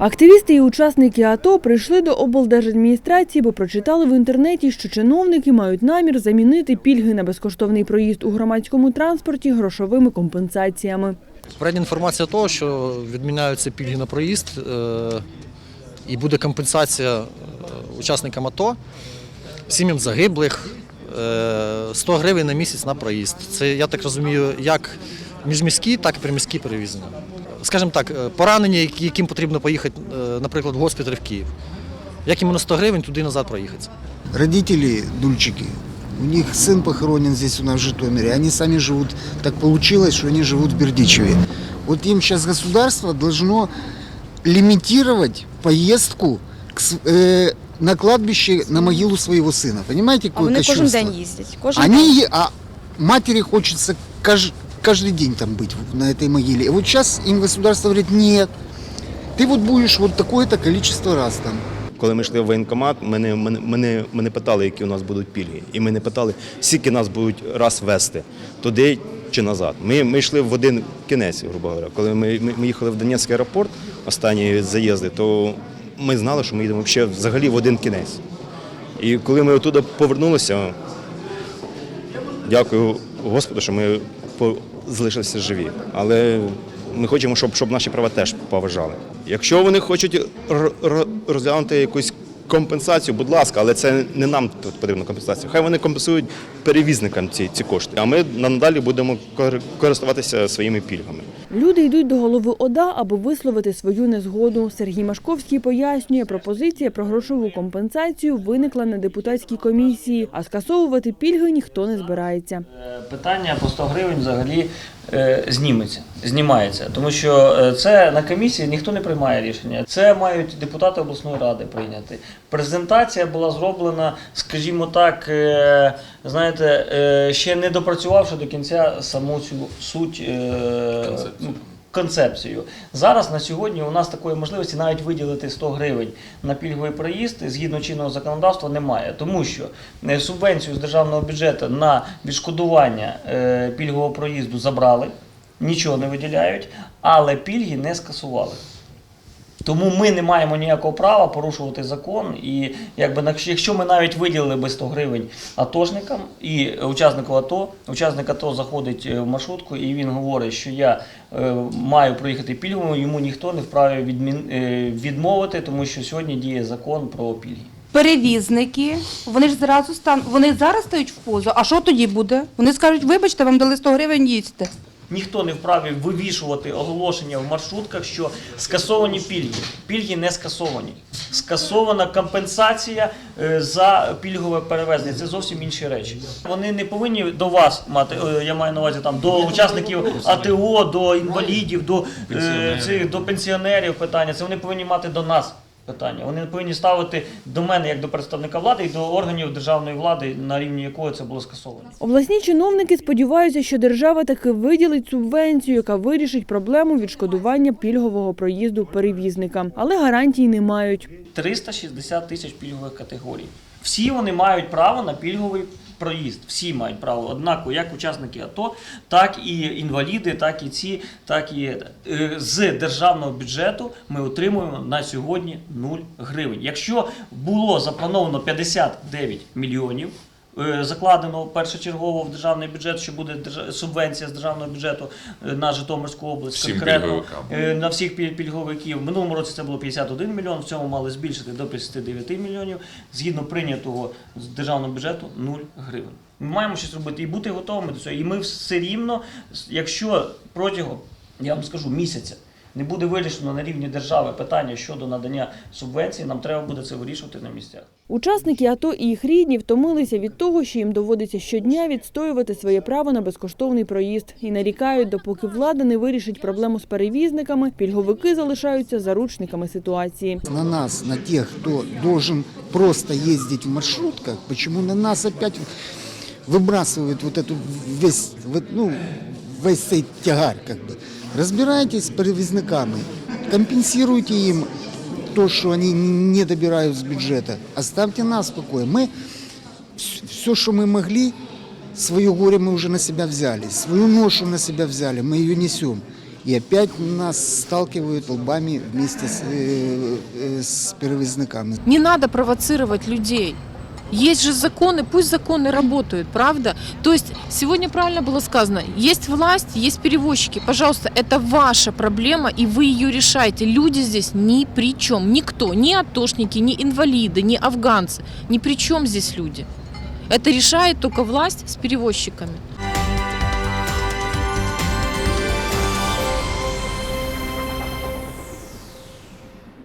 Активісти і учасники АТО прийшли до облдержадміністрації, бо прочитали в інтернеті, що чиновники мають намір замінити пільги на безкоштовний проїзд у громадському транспорті грошовими компенсаціями. Попередня інформація того, що відміняються пільги на проїзд е, і буде компенсація е, учасникам АТО, сім'ям загиблих, е, 100 гривень на місяць на проїзд. Це, я так розумію, як міжміські, так і приміські перевізення Скажімо так, е, поранені, які- яким потрібно поїхати, е, наприклад, в госпіталь в Київ. Як йому на 100 гривень туди і назад проїхати? родители дульчики. У них сын похоронен здесь у нас в Житомире. Они сами живут, так получилось, что они живут в Бердичеве. Вот им сейчас государство должно лимитировать поездку к с- э, на кладбище на могилу своего сына. Понимаете, А какое вони кожен кощунство? день їздять. Кожен день. Они, е- а матери хочется каж- каждый день там быть на этой могиле. И вот сейчас им государство говорит, нет, ты вот будешь вот такое-то количество раз там. Коли ми йшли в воєнкомат, ми не, ми, не- ми, не, ми не питали, які у нас будуть пільги. І ми не питали, скільки нас будуть раз вести, туди чи назад. Ми, ми йшли в один кінець, грубо говоря. Коли ми, ми, ми їхали в Донецький аеропорт, останні заїзди, то ми знали, що ми їдемо взагалі, взагалі в один кінець. І коли ми оттуда повернулися, дякую Господу, що ми по- залишилися живі. Але ми хочемо, щоб, щоб наші права теж поважали. Якщо вони хочуть розглянути якусь компенсацію, будь ласка, але це не нам тут потрібна компенсація. Хай вони компенсують перевізникам ці, ці кошти, а ми надалі будемо кор- користуватися своїми пільгами. Люди йдуть до голови ОДА, аби висловити свою незгоду. Сергій Машковський пояснює, пропозиція про грошову компенсацію виникла на депутатській комісії, а скасовувати пільги ніхто не збирається. Е, Питання по 100 гривень взагалі е, зніметься, знімається, тому що е, це на комісії ніхто не приймає рішення. Це мають депутати обласної ради прийняти. Презентація була зроблена, скажімо так, знаєте, ще не допрацювавши до кінця саму цю суть. ну, Концепцію. Зараз на сьогодні у нас такої можливості навіть виділити 100 гривень на пільговий проїзд згідно чинного законодавства немає, тому що е, субвенцію з державного бюджету на відшкодування е, пільгового проїзду забрали, нічого не виділяють, але пільги не скасували. Тому ми не маємо ніякого права порушувати закон. І якби на- якщо ми навіть виділили би 100 гривень атошникам і учаснику АТО, учасник АТО заходить е, в маршрутку і він говорить, що я е, маю проїхати пільгово, йому ніхто не вправі е, відмовити, тому що сьогодні діє закон про пільги. Перевізники, вони ж зразу стан, вони зараз стають в позу. А що тоді буде? Вони скажуть, вибачте, вам дали 100 гривень їсти. Ніхто не вправі вивішувати оголошення в маршрутках, що скасовані пільги. Пільги не скасовані. Скасована компенсація е, за пільгове перевезення. Це зовсім інші речі. Вони не повинні до вас мати. е, Я маю на увазі там до учасників АТО, до інвалідів, до е, цих до пенсіонерів питання. Це вони повинні мати до нас. Питання вони повинні ставити до мене як до представника влади і до органів державної влади, на рівні якої це було скасовано. Обласні чиновники сподіваються, що держава таки виділить субвенцію, яка вирішить проблему відшкодування пільгового проїзду перевізникам, але гарантій не мають. 360 тисяч пільгових категорій. Всі вони мають право на пільговий проїзд. Всі мають право однаково, як учасники АТО, так і інваліди, так і ці, так і е, з державного бюджету ми отримуємо на сьогодні 0 гривень. Якщо було заплановано 59 мільйонів. Е, Закладено першочергово в державний бюджет, що буде субвенція з державного бюджету е, на Житомирську область Всім конкретно. Е, на всіх піль- пільговиків. В минулому році це було 51 мільйон, в цьому мали збільшити до 59 мільйонів. Згідно прийнятого з державного бюджету 0 гривень. Ми маємо щось робити і бути готовими до цього. І ми все рівно, якщо протягом, я вам скажу, місяця не буде вирішено на рівні держави питання щодо надання субвенцій, нам треба буде це вирішувати на місцях. Учасники АТО і їх рідні втомилися від того, що їм доводиться щодня відстоювати своє право на безкоштовний проїзд і нарікають, допоки влада не вирішить проблему з перевізниками, пільговики залишаються заручниками ситуації. на нас, на тех, кто должен просто ездить в маршрутках, почему на нас опять выбрасывают вот эту весь, вот, ну, весь цей тягар, как бы. Разбирайтесь с перевозниками, компенсируйте им то, что они не добирают с бюджета. Оставьте нас в покое. Мы все, что мы могли, свое горе мы уже на себя взяли, свою ношу на себя взяли, мы ее несем. И опять нас сталкивают лбами вместе с, э, э, с перевозниками. Не надо провоцировать людей. Есть же законы, пусть законы работают, правда? То есть сегодня правильно было сказано, есть власть, есть перевозчики. Пожалуйста, это ваша проблема, и вы ее решаете. Люди здесь ни при чем. Никто, ни атошники, ни инвалиды, ни афганцы. Ни при чем здесь люди. Это решает только власть с перевозчиками.